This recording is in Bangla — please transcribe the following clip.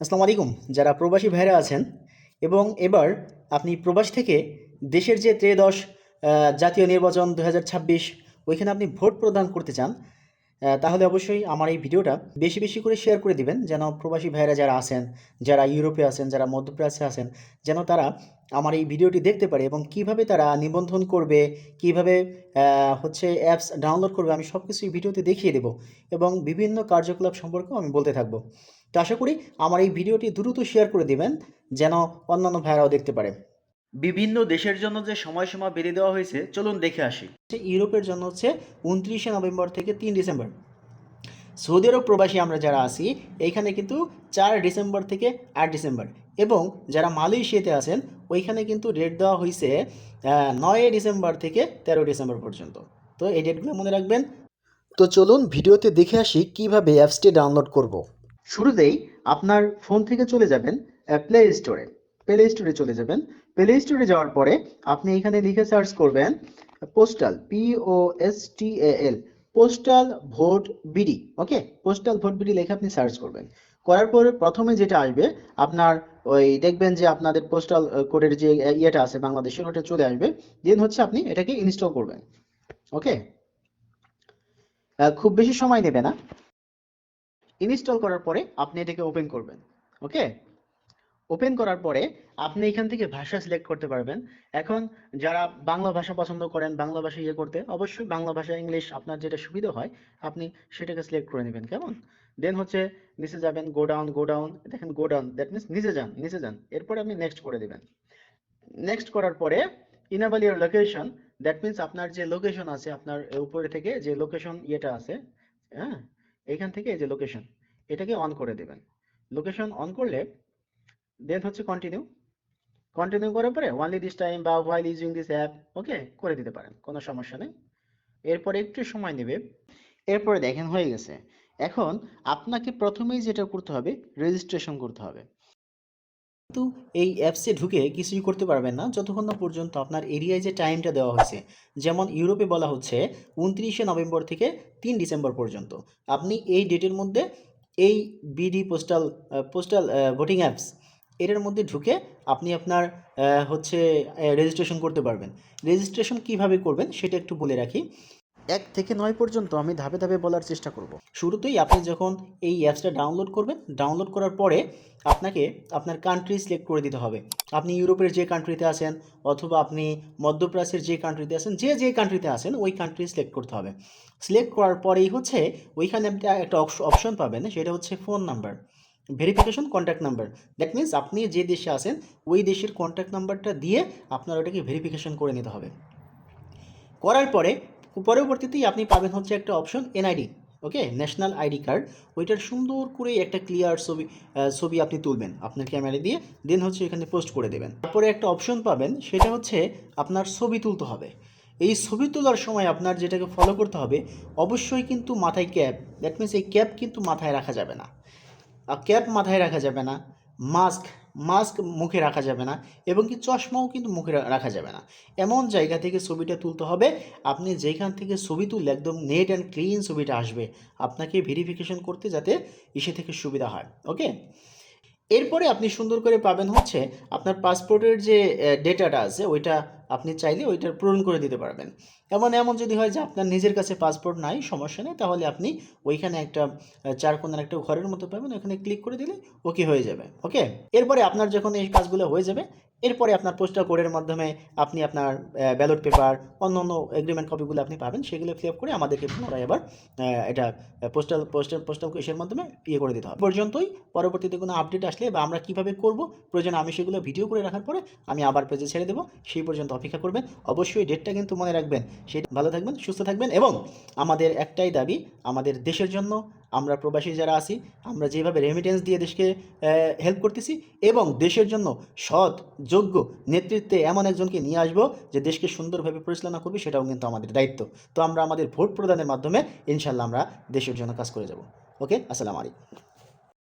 আসসালামু আলাইকুম। যারা প্রবাসী ভাইরা আছেন এবং এবার আপনি প্রবাস থেকে দেশের যে ত্রয়োদশ আহ, জাতীয় নির্বাচন দু হাজার ছাব্বিশ ওইখানে আপনি ভোট প্রদান করতে চান তাহলে অবশ্যই আমার এই ভিডিওটা বেশি বেশি করে শেয়ার করে দিবেন যেন প্রবাসী ভাইরা যারা আছেন যারা ইউরোপে আছেন যারা মধ্যপ্রাচ্যে আছেন যেন তারা আমার এই ভিডিওটি দেখতে পারে এবং কীভাবে তারা নিবন্ধন করবে কীভাবে হচ্ছে অ্যাপস ডাউনলোড করবে আমি সব কিছু এই ভিডিওতে দেখিয়ে দেবো এবং বিভিন্ন কার্যকলাপ সম্পর্কেও আমি বলতে থাকব। তো আশা করি আমার এই ভিডিওটি দ্রুত শেয়ার করে দিবেন যেন অন্যান্য ভাইরাও দেখতে পারে। বিভিন্ন দেশের জন্য যে সময়সীমা বেঁধে দেওয়া হয়েছে চলুন দেখে আসি। ইউরোপের জন্য হচ্ছে উনত্রিশে নভেম্বর থেকে তিন ডিসেম্বর। সৌদি আরব প্রবাসী আমরা যারা আছি এইখানে কিন্তু চার ডিসেম্বর থেকে আট ডিসেম্বর। এবং যারা মালয়েশিয়াতে আছেন, ওইখানে কিন্তু ডেট দেওয়া হয়েছে নয় ডিসেম্বর থেকে তেরো ডিসেম্বর পর্যন্ত। তো এই ডেটগুলো মনে রাখবেন। তো চলুন ভিডিওতে দেখে আসি কীভাবে অ্যাপসটি ডাউনলোড করব। শুরুতেই আপনার ফোন থেকে চলে যাবেন প্লে স্টোরে প্লে স্টোরে চলে যাবেন। প্লে স্টোরে যাওয়ার পরে আপনি এখানে লিখে সার্চ করবেন postal P O S T L postal vote BD okay postal vote BD লিখে আপনি সার্চ করবেন। করার পরে প্রথমে যেটা আসবে, আপনার ওই দেখবেন যে আপনাদের পোস্টাল কোডের যে ইয়েটা আছে বাংলাদেশের, ওটা চলে আসবে। দেন হচ্ছে আপনি এটাকে ইনস্টল করবেন। ওকে খুব বেশি সময় নেবে না। ইনস্টল করার পরে আপনি এটাকে ওপেন করবেন। ওকে ওপেন করার পরে আপনি এখান থেকে ভাষা সিলেক্ট করতে পারবেন। এখন যারা বাংলা ভাষা পছন্দ করেন, বাংলা ভাষা ইয়ে করতে, অবশ্যই বাংলা ভাষা, ইংলিশ আপনার যেটা সুবিধা হয়, আপনি সেটাকে সিলেক্ট করে নেবেন, কেমন? দেন হচ্ছে নিচে যাবেন গো ডাউন গো ডাউন দেখেন গো ডাউন দ্যাট মিনস নিচে যান নিচে যান, এরপরে আপনি নেক্সট করে দেবেন। নেক্সট করার পরে enable your location that means আপনার যে লোকেশন আছে, আপনার উপরে থেকে যে লোকেশন ইয়েটা আছে হ্যাঁ? এখান থেকে এই যে লোকেশন এটাকে অন করে দেবেন। লোকেশন অন করলে দেন হচ্ছে কন্টিনিউ কন্টিনিউ করার পরে ওয়ানলি দিস টাইম বা while using this app okay করে দিতে পারেন, কোনো সমস্যা নেই। এরপরে একটু সময় নেবে। এরপরে দেখেন হয়ে গেছে। এখন আপনাকে প্রথমেই যেটা করতে হবে রেজিস্ট্রেশন করতে হবে। কিন্তু এই অ্যাপসে ঢুকে কিছুই করতে পারবেন না, যতক্ষণ না পর্যন্ত আপনার এরিয়ায় যে টাইমটা দেওয়া হয়েছে, যেমন ইউরোপে বলা হচ্ছে উনত্রিশে নভেম্বর থেকে তিন ডিসেম্বর পর্যন্ত। আপনি এই ডেটের মধ্যে এই BD postal postal voting apps এটার মধ্যে ঢুকে আপনি আপনার হচ্ছে রেজিস্ট্রেশন করতে পারবেন। রেজিস্ট্রেশন কীভাবে করবেন সেটা একটু বলে রাখি। এক থেকে নয় পর্যন্ত আমি ধাপে ধাপে বলার চেষ্টা করব। শুরুতেই আপনি যখন এই অ্যাপসটা ডাউনলোড করবেন ডাউনলোড করার পরে আপনাকে আপনার কান্ট্রি সিলেক্ট করে দিতে হবে। আপনি ইউরোপের যে কান্ট্রিতে আছেন অথবা আপনি মধ্যপ্রাচ্যের যে কান্ট্রিতে আছেন, যে যে কান্ট্রিতে আছেন, ওই কান্ট্রি সিলেক্ট করতে হবে। সিলেক্ট করার পরেই হচ্ছে, ওইখানে আপনি একটা অপশন পাবেন, সেটা হচ্ছে phone number verification contact number that means আপনি যে দেশে আছেন, ওই দেশের কন্ট্যাক্ট নাম্বারটা দিয়ে আপনার ওটাকে ভেরিফিকেশন করে নিতে হবে। করার পরে, পরবর্তীতেই আপনি পাবেন হচ্ছে একটা option NID okay national ID card ওইটার সুন্দর করে একটা ক্লিয়ার ছবি ছবি আপনি তুলবেন আপনার ক্যামেরা দিয়ে দেন হচ্ছে এখানে পোস্ট করে দেবেন। তারপরে একটা অপশন পাবেন, সেটা হচ্ছে আপনার ছবি তুলতে হবে। এই ছবি তোলার সময় আপনার যেটাকে ফলো করতে হবে, অবশ্যই কিন্তু মাথায় ক্যাপ দ্যাট মিন্স এই ক্যাপ কিন্তু মাথায় রাখা যাবে না। ক্যাপ মাথায় রাখা যাবে না, মাস্ক মাস্ক মুখে রাখা যাবে না এবং কি চশমাও কিন্তু মুখে রাখা যাবে না। এমন জায়গা থেকে ছবিটা তুলতে হবে, আপনি যেখান থেকে ছবি তুললে একদম নেট অ্যান্ড ক্লিন ছবিটা আসবে, আপনাকে ভেরিফিকেশন করতে যাতে ইসে থেকে সুবিধা হয় ওকে এরপরে আপনি সুন্দর করে পাবেন হচ্ছে আপনার পাসপোর্টের যে ডেটাটা আছে, ওইটা আপনি চাইলে ওইটার পূরণ করে দিতে পারবেন। এমন এমন যদি হয় যে আপনার নিজের কাছে পাসপোর্ট নাই, সমস্যা নেই, তাহলে আপনি ওইখানে একটা চার কোণার একটা ঘরের মতো পাবেন ওখানে ক্লিক করে দিলে ওকে হয়ে যাবে ওকে এরপরে আপনার যখন এই কাজগুলো হয়ে যাবে, এরপরে আপনার পোস্টাল কোডের মাধ্যমে আপনি আপনার ব্যালট পেপার অন্য অন্য এগ্রিমেন্ট কপিগুলো আপনি পাবেন, সেগুলো ফিল করে আমাদেরকে পুনরায় আবার এটা পোস্টাল পোস্টাল পোস্টাল ইসের মাধ্যমে ইয়ে করে দিতে হবে। পর্যন্তই, পরবর্তীতে কোনো আপডেট আসলে বা আমরা কীভাবে করব, প্রয়োজন আমি সেগুলো ভিডিও করে রাখার পরে আমি আবার পেজে ছেড়ে দেবো, সেই পর্যন্ত অপেক্ষা করবেন। অবশ্যই ডেটটা কিন্তু মনে রাখবেন। সেটা ভালো থাকবেন, সুস্থ থাকবেন এবং আমাদের একটাই দাবি, আমাদের দেশের জন্য আমরা প্রবাসী যারা আছি, আমরা যেভাবে রেমিটেন্স দিয়ে দেশকে হেল্প করতেছি এবং দেশের জন্য সৎ, যোগ্য নেতৃত্বে এমন একজনকে নিয়ে আসব যে দেশকে সুন্দরভাবে পরিচালনা করবে, সেটাও কিন্তু আমাদের দায়িত্ব। তো আমরা আমাদের ভোট প্রদানের মাধ্যমে ইনশাল্লাহ আমরা দেশের জন্য কাজ করে যাব। ওকে, আসসালামু আলাইকুম।